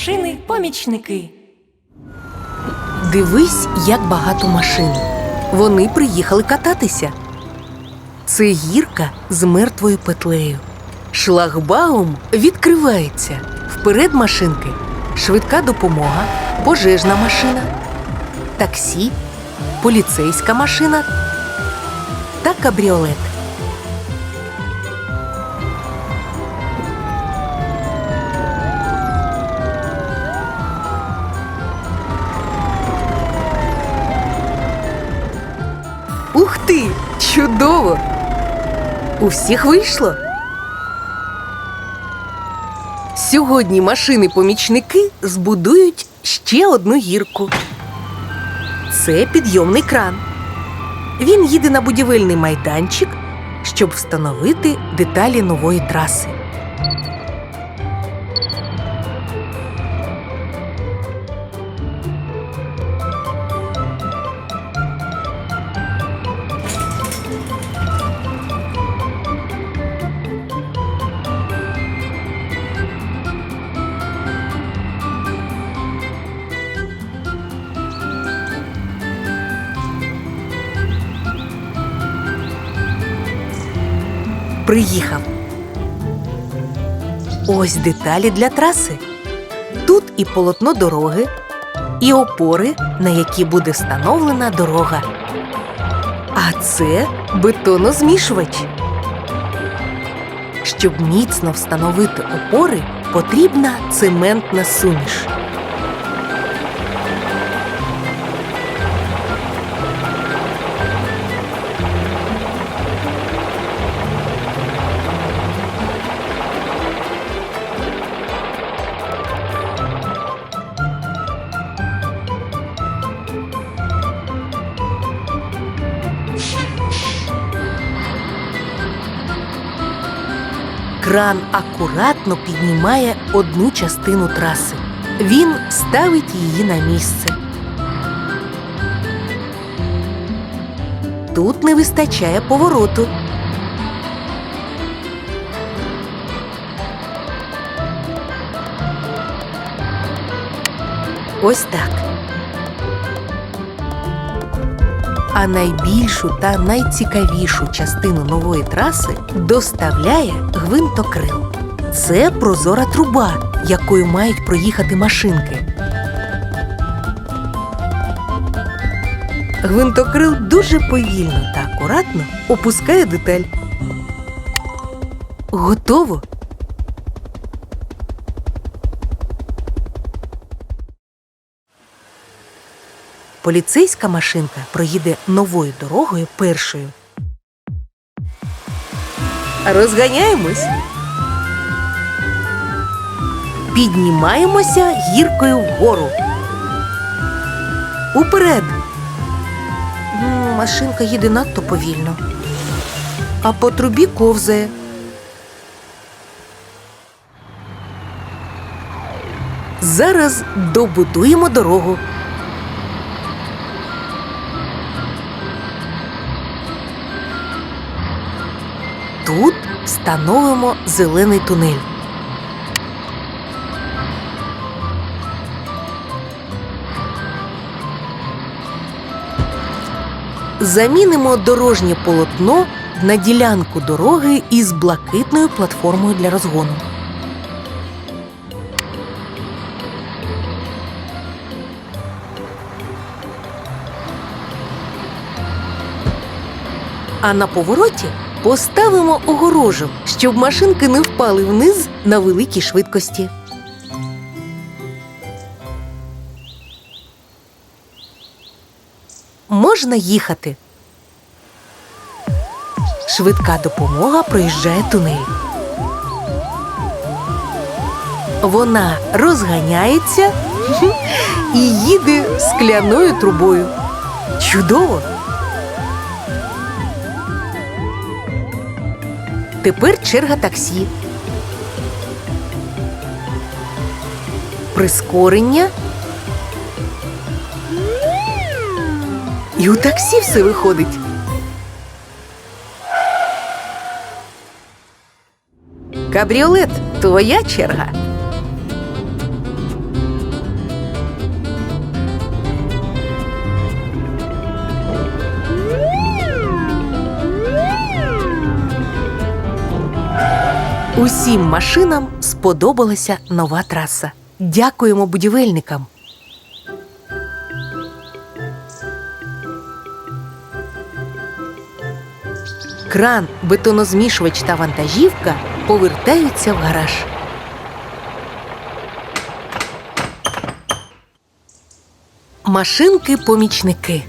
Машини, помічники. Дивись, як багато машин. Вони приїхали кататися. Це гірка з мертвою петлею. Шлагбаум відкривається. Вперед машинки. Швидка допомога, пожежна машина, таксі, поліцейська машина та кабріолет. Ух ти! Чудово! У всіх вийшло. Сьогодні машини-помічники збудують ще одну гірку. Це підйомний кран. Він їде на будівельний майданчик, щоб встановити деталі нової траси. Приїхав. Ось деталі для траси. Тут і полотно дороги, і опори, на які буде встановлена дорога. А це бетонозмішувач. Щоб міцно встановити опори, потрібна цементна суміш. Кран акуратно піднімає одну частину траси. Він ставить її на місце. Тут не вистачає повороту. Ось так. А найбільшу та найцікавішу частину нової траси доставляє гвинтокрил. Це прозора труба, якою мають проїхати машинки. Гвинтокрил дуже повільно та акуратно опускає деталь. Готово. Поліцейська машинка проїде новою дорогою першою. Розганяємось. Піднімаємося гіркою вгору. Уперед. Ну, машинка їде надто повільно. А по трубі ковзає. Зараз добудуємо дорогу. Тут встановимо зелений тунель. Замінимо дорожнє полотно на ділянку дороги із блакитною платформою для розгону. А на повороті поставимо огорожу, щоб машинки не впали вниз на великій швидкості. Можна їхати. Швидка допомога проїжджає тунель. Вона розганяється і їде скляною трубою. Чудово! Тепер черга таксі. Прискорення. І у таксі все виходить. Кабріолет твоя черга. Усім машинам сподобалася нова траса. Дякуємо будівельникам. Кран, бетонозмішувач та вантажівка повертаються в гараж. Машинки-помічники.